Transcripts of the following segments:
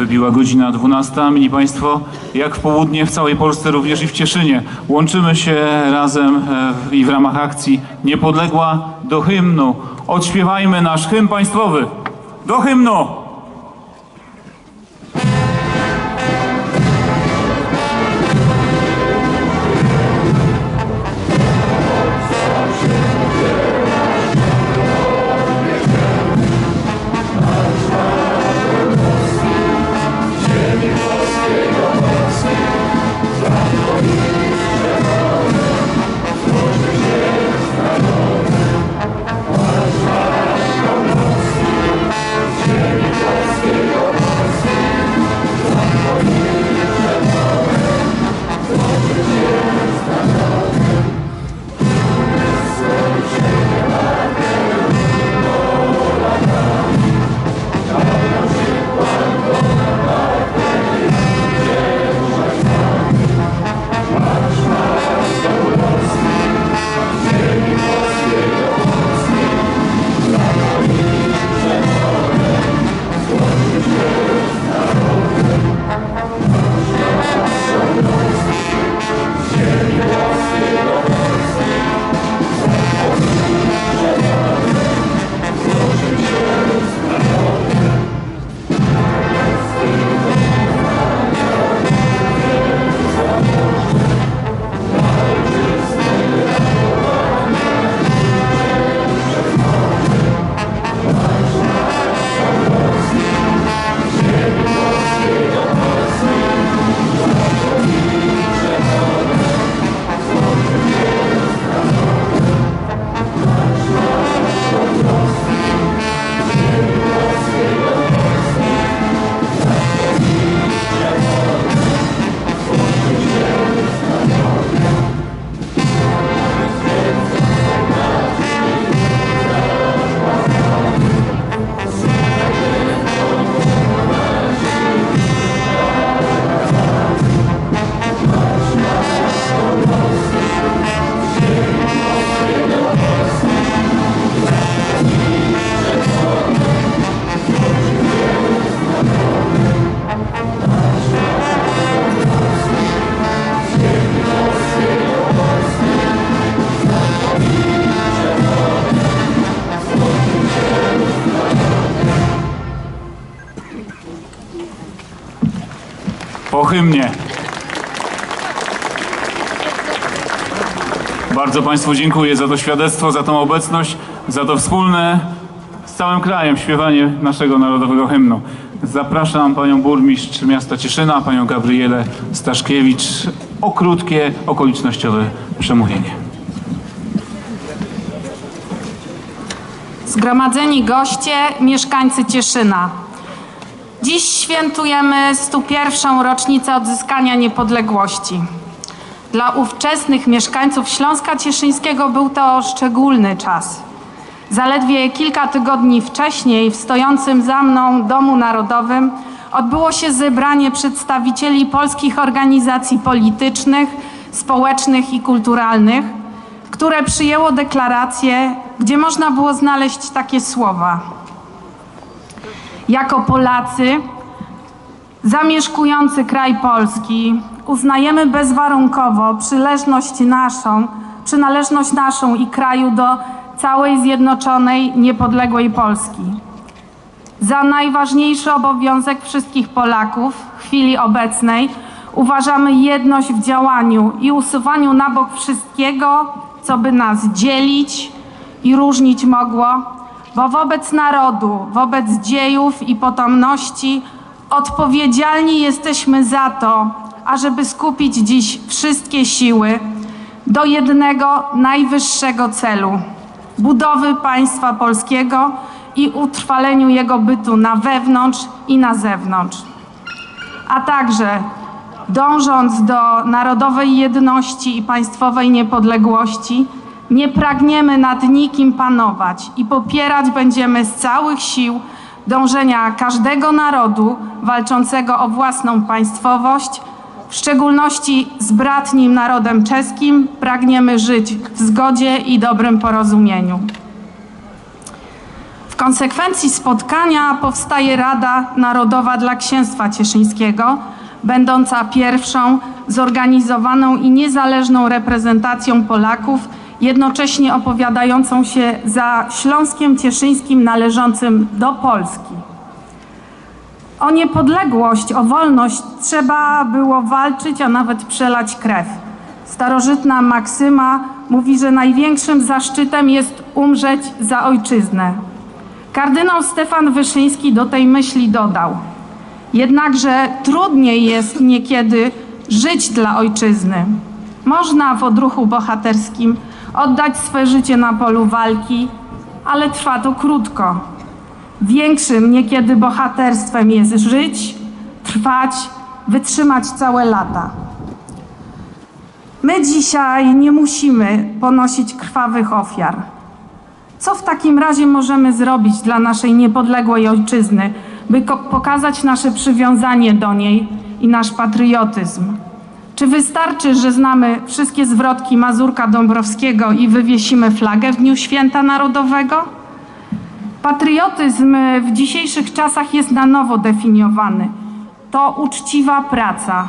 Wybiła godzina 12. Mili Państwo, jak w południe w całej Polsce, również i w Cieszynie. Łączymy się razem e, i w ramach akcji Niepodległa do hymnu. Odśpiewajmy nasz hymn państwowy. Do hymnu! Hymnie. Bardzo Państwu dziękuję za to świadectwo, za tą obecność, za to wspólne z całym krajem śpiewanie naszego narodowego hymnu. Zapraszam Panią Burmistrz miasta Cieszyna, Panią Gabrielę Staszkiewicz o krótkie, okolicznościowe przemówienie. Zgromadzeni goście, mieszkańcy Cieszyna. Dziś świętujemy 101. rocznicę odzyskania niepodległości. Dla ówczesnych mieszkańców Śląska Cieszyńskiego był to szczególny czas. Zaledwie kilka tygodni wcześniej w stojącym za mną Domu Narodowym odbyło się zebranie przedstawicieli polskich organizacji politycznych, społecznych i kulturalnych, które przyjęło deklarację, gdzie można było znaleźć takie słowa. Jako Polacy zamieszkujący kraj Polski uznajemy bezwarunkowo przynależność naszą, przynależność naszą i kraju do całej zjednoczonej, niepodległej Polski. Za najważniejszy obowiązek wszystkich Polaków w chwili obecnej uważamy jedność w działaniu i usuwaniu na bok wszystkiego, co by nas dzielić i różnić mogło, bo wobec narodu, wobec dziejów i potomności odpowiedzialni jesteśmy za to, ażeby skupić dziś wszystkie siły do jednego najwyższego celu budowy państwa polskiego i utrwaleniu jego bytu na wewnątrz i na zewnątrz. A także dążąc do narodowej jedności i państwowej niepodległości, nie pragniemy nad nikim panować i popierać będziemy z całych sił dążenia każdego narodu walczącego o własną państwowość, w szczególności z bratnim narodem czeskim pragniemy żyć w zgodzie i dobrym porozumieniu. W konsekwencji spotkania powstaje Rada Narodowa dla Księstwa Cieszyńskiego, będąca pierwszą zorganizowaną i niezależną reprezentacją Polaków, jednocześnie opowiadającą się za Śląskiem Cieszyńskim należącym do Polski. O niepodległość, o wolność trzeba było walczyć, a nawet przelać krew. Starożytna maksyma mówi, że największym zaszczytem jest umrzeć za ojczyznę. Kardynał Stefan Wyszyński do tej myśli dodał: Jednakże trudniej jest niekiedy żyć dla ojczyzny. Można w odruchu bohaterskim oddać swe życie na polu walki, ale trwa to krótko. Większym niekiedy bohaterstwem jest żyć, trwać, wytrzymać całe lata. My dzisiaj nie musimy ponosić krwawych ofiar. Co w takim razie możemy zrobić dla naszej niepodległej ojczyzny, by pokazać nasze przywiązanie do niej i nasz patriotyzm? Czy wystarczy, że znamy wszystkie zwrotki Mazurka Dąbrowskiego i wywiesimy flagę w Dniu Święta Narodowego? Patriotyzm w dzisiejszych czasach jest na nowo definiowany. To uczciwa praca,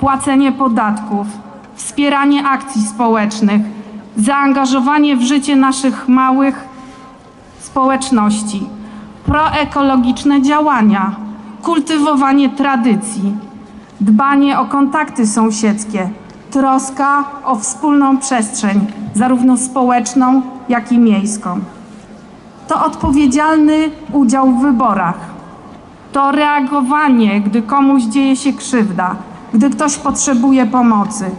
płacenie podatków, wspieranie akcji społecznych, zaangażowanie w życie naszych małych społeczności, proekologiczne działania, kultywowanie tradycji, dbanie o kontakty sąsiedzkie, troska o wspólną przestrzeń, zarówno społeczną, jak i miejską. To odpowiedzialny udział w wyborach. To reagowanie, gdy komuś dzieje się krzywda, gdy ktoś potrzebuje pomocy.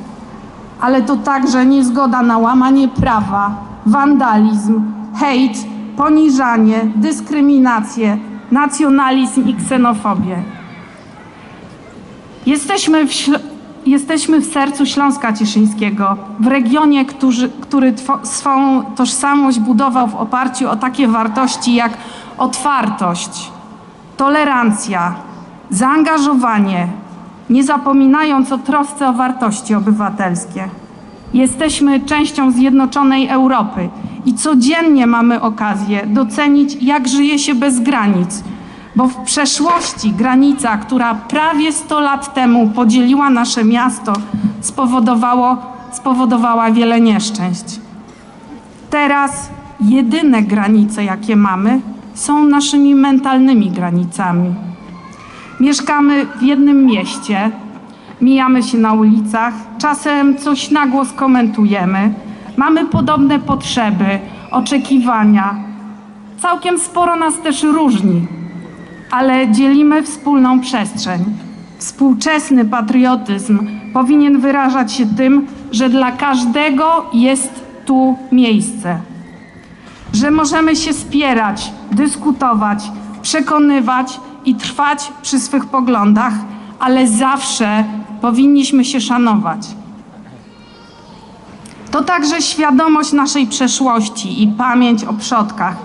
Ale to także niezgoda na łamanie prawa, wandalizm, hejt, poniżanie, dyskryminację, nacjonalizm i ksenofobię. Jesteśmy w, jesteśmy w sercu Śląska Cieszyńskiego, w regionie, który two, swą tożsamość budował w oparciu o takie wartości jak otwartość, tolerancja, zaangażowanie, nie zapominając o trosce o wartości obywatelskie. Jesteśmy częścią zjednoczonej Europy i codziennie mamy okazję docenić, jak żyje się bez granic, bo w przeszłości granica, która prawie 100 lat temu podzieliła nasze miasto, spowodowało, spowodowała wiele nieszczęść. Teraz jedyne granice, jakie mamy, są naszymi mentalnymi granicami. Mieszkamy w jednym mieście, mijamy się na ulicach, czasem coś na głos komentujemy, mamy podobne potrzeby, oczekiwania. Całkiem sporo nas też różni, ale dzielimy wspólną przestrzeń. Współczesny patriotyzm powinien wyrażać się tym, że dla każdego jest tu miejsce że możemy się spierać, dyskutować, przekonywać i trwać przy swych poglądach, ale zawsze powinniśmy się szanować. To także świadomość naszej przeszłości i pamięć o przodkach,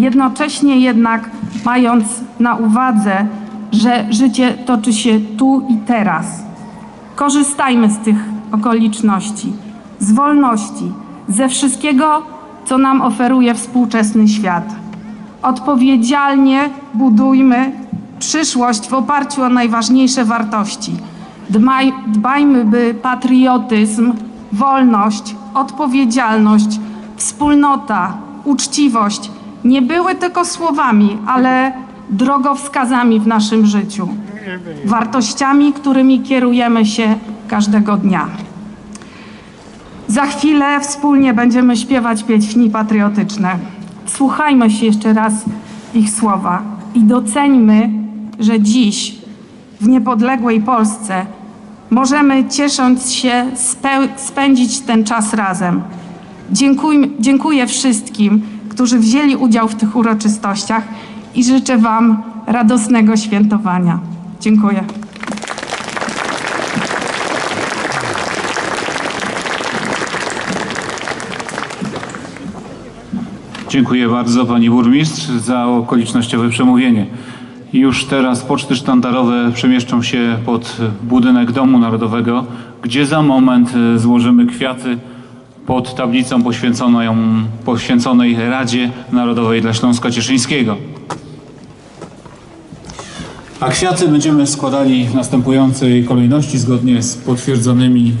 jednocześnie jednak mając na uwadze, że życie toczy się tu i teraz. Korzystajmy z tych okoliczności, z wolności, ze wszystkiego, co nam oferuje współczesny świat. Odpowiedzialnie budujmy przyszłość w oparciu o najważniejsze wartości. Dbajmy, by patriotyzm, wolność, odpowiedzialność, wspólnota, uczciwość nie były tylko słowami, ale drogowskazami w naszym życiu, wartościami, którymi kierujemy się każdego dnia. Za chwilę wspólnie będziemy śpiewać pieśni patriotyczne. Słuchajmy się jeszcze raz ich słowa i doceńmy, że dziś w niepodległej Polsce możemy ciesząc się spędzić ten czas razem. Dziękuj, dziękuję wszystkim, którzy wzięli udział w tych uroczystościach i życzę Wam radosnego świętowania. Dziękuję. Dziękuję bardzo pani burmistrz za okolicznościowe przemówienie. Już teraz poczty sztandarowe przemieszczą się pod budynek Domu Narodowego, gdzie za moment złożymy kwiaty pod tablicą poświęconą, poświęconej Radzie Narodowej dla Śląska Cieszyńskiego. A kwiaty będziemy składali w następującej kolejności zgodnie z potwierdzonymi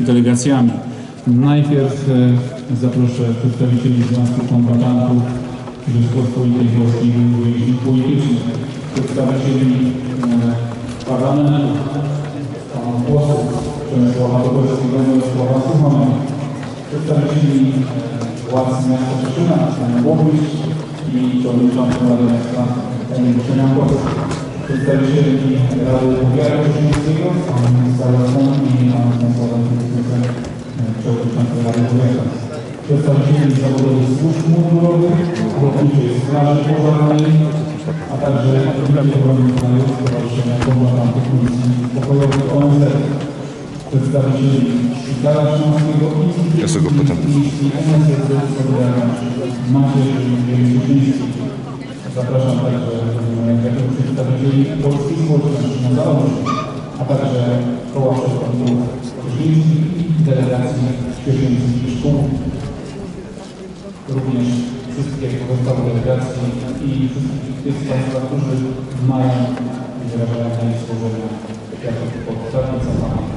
e, delegacjami. Najpierw e, zaproszę przedstawicieli Związku Kombatantów Rzeczpospolitej Polskiej Więźniów Politycznych, przedstawicieli e, parlamentu, posłów Przemysława Dobrowskiego i Sława Suchona, przedstawicieli e, władz miasta Cieszyna, pana burmistrz i przewodniczący Rady Miasta pani Przemiankowski przedstawicieli Rady Powiatu Cieszyńskiego, pan Salazon i pan Stanisław Kucyk, przewodniczący Rady Powiatu. Przedstawicieli zawodowych służb mundurowych, Ochotniczej Straży Pożarnej, a także Obrony Kraju Stowarzyszenia Kombatantów Policji Pokojowej ONZ. Przedstawicieli Szpitala Śląskiego Ja sobie go potem. i. Zapraszam także e, jako przedstawicieli polskich społeczności na założeniu, a także koła przedstawicieli cieszyńskich i delegacji cieszyńskich szkół. Również wszystkie pozostałe delegacje i wszystkich tych Państwa, którzy mają i wyrażają złożenia tablicą pamiątkową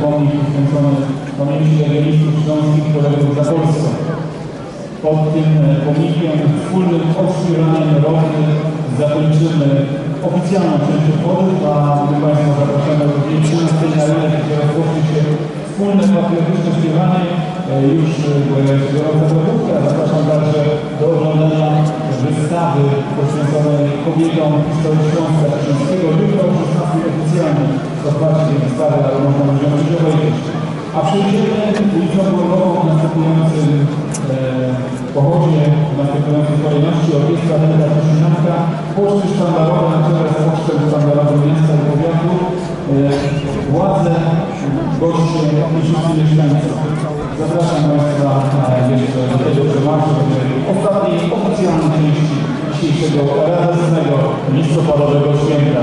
pomnik poświęcony pamięci legionistów śląskich poległych za Polskę. Pod tym e, pomnikiem wspólnym odśpiewaniem rowy zakończymy oficjalną część obchodów, a my Państwa zapraszamy również 13 na rynek, gdzie rozpocznie się wspólne patriotyczne śpiewanie e, już w gorąca gotówka. Zapraszam także do oglądania wystawy poświęconej kobietom historii Śląska Cieszyńskiego. Jutro o 16 oficjalnie otwarcie wystawy, ale można wziąć udział wejść. A ulicą Głęboką w następującym e, pochodzie, w następującej kolejności orkiestra Wenda Cieszynanka, poczty sztandarowe na czele z pocztem sztandarowym miasta i powiatu, e, władze, goście i wszyscy mieszkańcy. Zapraszam Państwa jeszcze do tego przemarszu, ostatniej oficjalnej części dzisiejszego radosnego listopadowego święta.